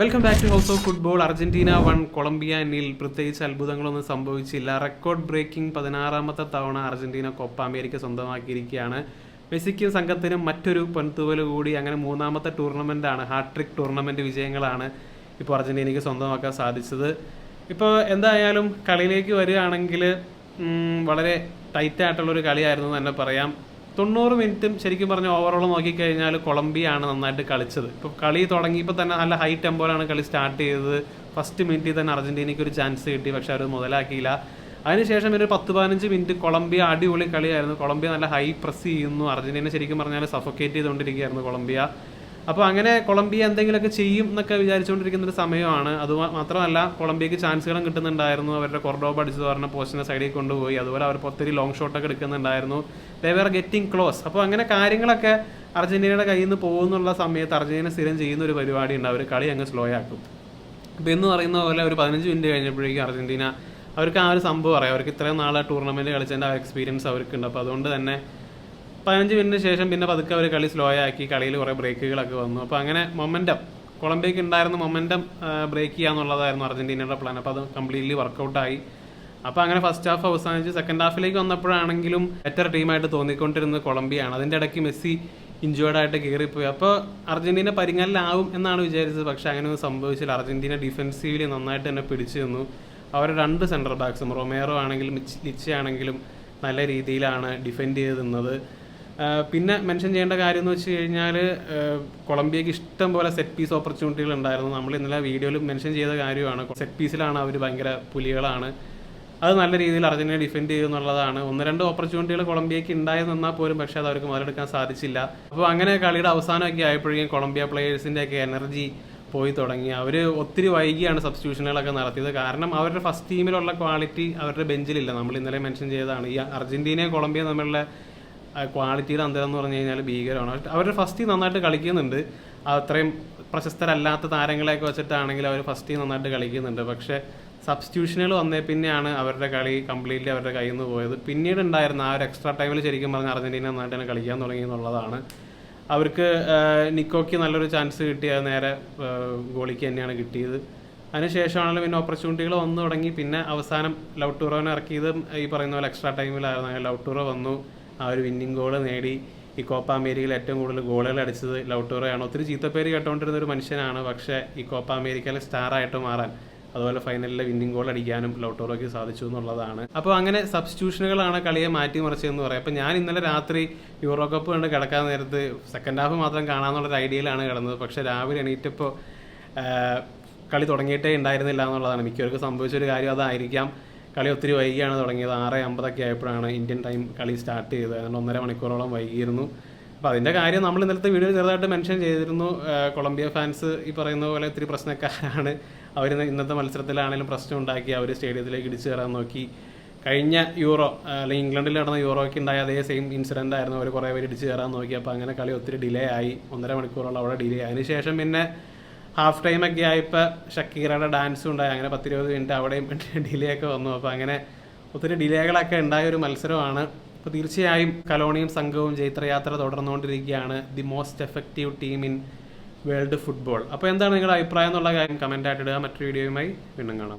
Welcome back to house of football Argentina one Colombia എന്നിൽ പ്രത്യേകിച്ച് അത്ഭുതങ്ങളൊന്നും സംഭവിച്ചില്ല. റെക്കോർഡ് ബ്രേക്കിംഗ് പതിനാറാമത്തെ തവണ അർജന്റീന കൊപ്പ അമേരിക്ക സ്വന്തമാക്കിയിരിക്കുകയാണ്. മെസ്സിക്കും സംഘത്തിനും മറ്റൊരു പൊൻതുവൽ കൂടി അങ്ങനെ മൂന്നാമത്തെ ടൂർണമെന്റ് ആണ്. ഹാട്രിക് ടൂർണമെന്റ് വിജയങ്ങളാണ് ഇപ്പോൾ അർജന്റീനയ്ക്ക് സ്വന്തമാക്കാൻ സാധിച്ചത്. ഇപ്പോൾ എന്തായാലും കളിയിലേക്ക് വരികയാണെങ്കിൽ വളരെ ടൈറ്റായിട്ടുള്ളൊരു കളിയായിരുന്നു തന്നെ പറയാം. തൊണ്ണൂറ് മിനിറ്റും ശരിക്കും പറഞ്ഞ ഓവറോൾ നോക്കിക്കഴിഞ്ഞാൽ കൊളംബിയാണ് നന്നായിട്ട് കളിച്ചത്. ഇപ്പോൾ കളി തുടങ്ങിയപ്പോൾ തന്നെ നല്ല ഹൈ ടെമ്പോയിലാണ് കളി സ്റ്റാർട്ട് ചെയ്തത്. ഫസ്റ്റ് മിനിറ്റിൽ തന്നെ അർജന്റീനയ്ക്ക് ഒരു ചാൻസ് കിട്ടി പക്ഷെ അവർ മുതലാക്കിയില്ല. അതിനുശേഷം ഒരു പത്ത് പതിനഞ്ച് മിനിറ്റ് കൊളംബിയ അടിപൊളി കളിയായിരുന്നു. കൊളംബിയ നല്ല ഹൈ പ്രസ് ചെയ്യുന്നു. അർജന്റീന ശരിക്കും പറഞ്ഞാൽ സഫോക്കേറ്റ് ചെയ്തുകൊണ്ടിരിക്കുകയായിരുന്നു കൊളംബിയ. അപ്പോൾ അങ്ങനെ കൊളംബിയ എന്തെങ്കിലുമൊക്കെ ചെയ്യും എന്നൊക്കെ വിചാരിച്ചുകൊണ്ടിരിക്കുന്ന ഒരു സമയമാണ്. അത് മാത്രമല്ല കൊളംബിയക്ക് ചാൻസുകളും കിട്ടുന്നുണ്ടായിരുന്നു. അവരുടെ കൊർഡോബ് അടിച്ചത് പറഞ്ഞ പോസ്റ്റിനെ സൈഡിൽ കൊണ്ടുപോയി. അതുപോലെ അവർ ഒത്തിരി ലോങ് ഷോട്ടൊക്കെ എടുക്കുന്നുണ്ടായിരുന്നു. ദേ ഗെറ്റിംഗ് ക്ലോസ് അപ്പോൾ അങ്ങനെ കാര്യങ്ങളൊക്കെ അർജന്റീനയുടെ കയ്യിൽ നിന്ന് പോകുന്നുള്ള സമയത്ത് അർജന്റീന സ്ഥിരം ചെയ്യുന്ന ഒരു പരിപാടി ഉണ്ട്. അവർ കളി അങ്ങ് സ്ലോ ആക്കും. അപ്പോൾ എന്ന് പറയുന്ന പോലെ ഒരു പതിനഞ്ച് മിനിറ്റ് കഴിഞ്ഞപ്പോഴേക്കും അർജന്റീന അവർക്ക് ആ ഒരു സംഭവം അറിയാം. അവർക്ക് ഇത്രയും നാളെ ടൂർണമെന്റ് കളിച്ചതിന്റെ ആ എക്സ്പീരിയൻസ് അവർക്കുണ്ട് അപ്പോൾ അതുകൊണ്ട് തന്നെ പതിനഞ്ച് മിനിറ്റിന് ശേഷം പിന്നെ പതുക്കെ അവർ കളി സ്ലോ ആക്കി കളിയിൽ കുറേ ബ്രേക്കുകളൊക്കെ വന്നു. അപ്പോൾ അങ്ങനെ മൊമെന്റം കൊളംബിയക്ക് ഉണ്ടായിരുന്ന മൊമെന്റം ബ്രേക്ക് ചെയ്യാന്നുള്ളതായിരുന്നു അർജന്റീനയുടെ പ്ലാൻ അപ്പോൾ അത് കംപ്ലീറ്റ്ലി വർക്കൗട്ടായി അപ്പോൾ അങ്ങനെ ഫസ്റ്റ് ഹാഫ് അവസാനിച്ച് സെക്കൻഡ് ഹാഫിലേക്ക് വന്നപ്പോഴാണെങ്കിലും ബെറ്റർ ടീമായിട്ട് തോന്നിക്കൊണ്ടിരുന്നത് കൊളംബിയാണ്. അതിന്റെ ഇടയ്ക്ക് മെസ്സി ഇഞ്ചുവേർഡ് ആയിട്ട് കയറിപ്പോയി. അപ്പോൾ അർജന്റീന പരിങ്ങലിലാവും എന്നാണ് വിചാരിച്ചത്. പക്ഷെ അങ്ങനെയൊന്നും സംഭവിച്ചില്ല. അർജന്റീന ഡിഫെൻസീവ്ലി നന്നായിട്ട് തന്നെ പിടിച്ചു നിന്നു. അവരുടെ രണ്ട് സെന്റർ ബാക്സും റൊമേറോ ആണെങ്കിലും ലിച്ച ആണെങ്കിലും നല്ല രീതിയിലാണ് ഡിഫെൻഡ് ചെയ്ത് നിന്നത്. പിന്നെ മെൻഷൻ ചെയ്യേണ്ട കാര്യം എന്ന് വെച്ച് കഴിഞ്ഞാൽ കൊളംബിയക്ക് ഇഷ്ടം പോലെ സെറ്റ് പീസ് ഓപ്പർച്യൂണിറ്റികൾ ഉണ്ടായിരുന്നു. നമ്മൾ ഇന്നലെ വീഡിയോയിൽ മെൻഷൻ ചെയ്ത കാര്യമാണ്. സെറ്റ് പീസിലാണ് അവർ ഭയങ്കര പുലികളാണ്. അത് നല്ല രീതിയിൽ അർജന്റീന ഡിഫെൻഡ് ചെയ്യും എന്നുള്ളതാണ്. ഒന്ന് രണ്ട് ഓപ്പർച്യൂണിറ്റികൾ കൊളംബിയക്ക് ഉണ്ടായെന്ന് നിന്നാൽ പോലും പക്ഷേ അത് അവർക്ക് മുതലെടുക്കാൻ സാധിച്ചില്ല. അപ്പോൾ അങ്ങനെ കളിയുടെ അവസാനമൊക്കെ ആയപ്പോഴേക്കും കൊളംബിയ പ്ലേയേഴ്സിന്റെ ഒക്കെ എനർജി പോയി തുടങ്ങി. അവർ ഒത്തിരി വൈകിയാണ് സബ്സ്റ്റിറ്റ്യൂഷനുകളൊക്കെ നടത്തിയത്. കാരണം അവരുടെ ഫസ്റ്റ് ടീമിലുള്ള ക്വാളിറ്റി അവരുടെ ബെഞ്ചിലില്ല നമ്മൾ ഇന്നലെ മെൻഷൻ ചെയ്തതാണ്. ഈ അർജന്റീനയും കൊളംബിയ തമ്മിലുള്ള ക്വാളിറ്റിയുടെ അന്തരം എന്ന് പറഞ്ഞു കഴിഞ്ഞാൽ ഭീകരമാണ് അവരുടെ ഫസ്റ്റ് നന്നായിട്ട് കളിക്കുന്നുണ്ട്. അത്രയും പ്രശസ്തരല്ലാത്ത താരങ്ങളെയൊക്കെ വെച്ചിട്ടാണെങ്കിൽ അവർ ഫസ്റ്റ് നന്നായിട്ട് കളിക്കുന്നുണ്ട്. പക്ഷേ സബ്സ്റ്റിറ്റ്യൂഷനുകൾ വന്നേ പിന്നെയാണ് അവരുടെ കളി കംപ്ലീറ്റ്ലി അവരുടെ കയ്യിൽ നിന്ന് പോയത്. പിന്നീട് ഉണ്ടായിരുന്ന ആ ഒരു എക്സ്ട്രാ ടൈമിൽ ശരിക്കും പറഞ്ഞാൽ അർജന്റീന നന്നായിട്ട് തന്നെ കളിക്കാൻ തുടങ്ങി എന്നുള്ളതാണ്. അവർക്ക് നിക്കോക്ക് നല്ലൊരു ചാൻസ് കിട്ടിയത് നേരെ ഗോളിക്ക് തന്നെയാണ് കിട്ടിയത്. അതിനുശേഷമാണല്ലോ പിന്നെ ഓപ്പർച്യൂണിറ്റികൾ വന്നു തുടങ്ങി. പിന്നെ അവസാനം ലവ് ടൂറോനെ ഇറക്കിയത് ഈ പറയുന്ന പോലെ എക്സ്ട്രാ ടൈമിലായിരുന്നു ലവ് ടൂറോ വന്നു. ആ ഒരു വിന്നിംഗ് ഗോൾ നേടി ഈ കോപ്പ അമേരിക്കയിൽ ഏറ്റവും കൂടുതൽ ഗോളുകൾ അടിച്ചത് ലൗട്ടോറോയാണ് ടൂറോയാണ് ഒത്തിരി ചീത്തപ്പേര് കേട്ടുകൊണ്ടിരുന്ന ഒരു മനുഷ്യനാണ് പക്ഷേ ഈ കോപ്പ അമേരിക്കയിലെ സ്റ്റാറായിട്ട് മാറാൻ അതുപോലെ ഫൈനലിലെ വിന്നിംഗ് ഗോൾ അടിക്കാനും ലൗട്ടോറോയ്ക്ക് സാധിച്ചു എന്നുള്ളതാണ്. അപ്പോൾ അങ്ങനെ സബ്സ്റ്റിറ്റ്യൂഷനുകളാണ് കളിയെ മാറ്റിമറിച്ചതെന്ന് പറയാം. അപ്പോൾ ഞാൻ ഇന്നലെ രാത്രി യൂറോ കപ്പ് കണ്ട് കിടക്കാൻ നേരത്ത് സെക്കൻഡ് ഹാഫ് മാത്രം കാണാമെന്നുള്ളൊരു ഐഡിയയിലാണ് കിടന്നത്. പക്ഷേ രാവിലെ എണീറ്റപ്പോൾ കളി തുടങ്ങിയിട്ടേ ഉണ്ടായിരുന്നില്ല എന്നുള്ളതാണ്. മിക്കവർക്കും സംഭവിച്ചൊരു കാര്യം അതായിരിക്കാം. കളി ഒത്തിരി വൈകിയാണ് തുടങ്ങിയത്. ആറ് അമ്പതൊക്കെ ആയപ്പോഴാണ് ഇന്ത്യൻ ടൈം കളി സ്റ്റാർട്ട് ചെയ്തത്. അതുകൊണ്ട് ഒന്നര മണിക്കൂറോളം വൈകിയിരുന്നു. അപ്പോൾ അതിന്റെ കാര്യം നമ്മൾ ഇന്നലത്തെ വീഡിയോ ചെറുതായിട്ട് മെൻഷൻ ചെയ്തിരുന്നു. കൊളംബിയ ഫാൻസ് ഈ പറയുന്ന പോലെ ഒത്തിരി പ്രശ്നക്കാരാണ്. അവർ ഇന്നത്തെ മത്സരത്തിലാണെങ്കിലും പ്രശ്നം ഉണ്ടാക്കി അവർ സ്റ്റേഡിയത്തിലേക്ക് ഇടിച്ചു കയറാൻ നോക്കി. കഴിഞ്ഞ യൂറോ അല്ലെങ്കിൽ ഇംഗ്ലണ്ടിൽ നടന്ന യൂറോയ്ക്ക് ഉണ്ടായ അതേ സെയിം ഇൻസിഡന്റ് ആയിരുന്നു. അവർ കുറേ പേര് ഇടിച്ചു കയറാൻ നോക്കി. അപ്പോൾ അങ്ങനെ കളി ഒത്തിരി ഡിലേ ആയി. ഒന്നര മണിക്കൂറോളം അവിടെ ഡിലേ ആയി. അതിനുശേഷം പിന്നെ ഹാഫ് ടൈം ഒക്കെ ആയപ്പോൾ ഷക്കീറയുടെ ഡാൻസും ഉണ്ടായി. അങ്ങനെ പത്തിരുപത് മിനിറ്റ് അവിടെയും ഡിലേ ഒക്കെ വന്നു. അപ്പോൾ അങ്ങനെ ഒത്തിരി ഡിലേകളൊക്കെ ഉണ്ടായ ഒരു മത്സരമാണ്. അപ്പോൾ തീർച്ചയായും കലോണിയും സംഘവും ജൈത്രയാത്ര തുടർന്നുകൊണ്ടിരിക്കുകയാണ്. The most effective team in world football അപ്പോൾ എന്താണ് നിങ്ങളുടെ അഭിപ്രായം എന്നുള്ള കാര്യം കമന്റ് ആയിട്ട് ഇടുക. മറ്റൊരു വീഡിയോയുമായി വീണ്ടും കാണാം.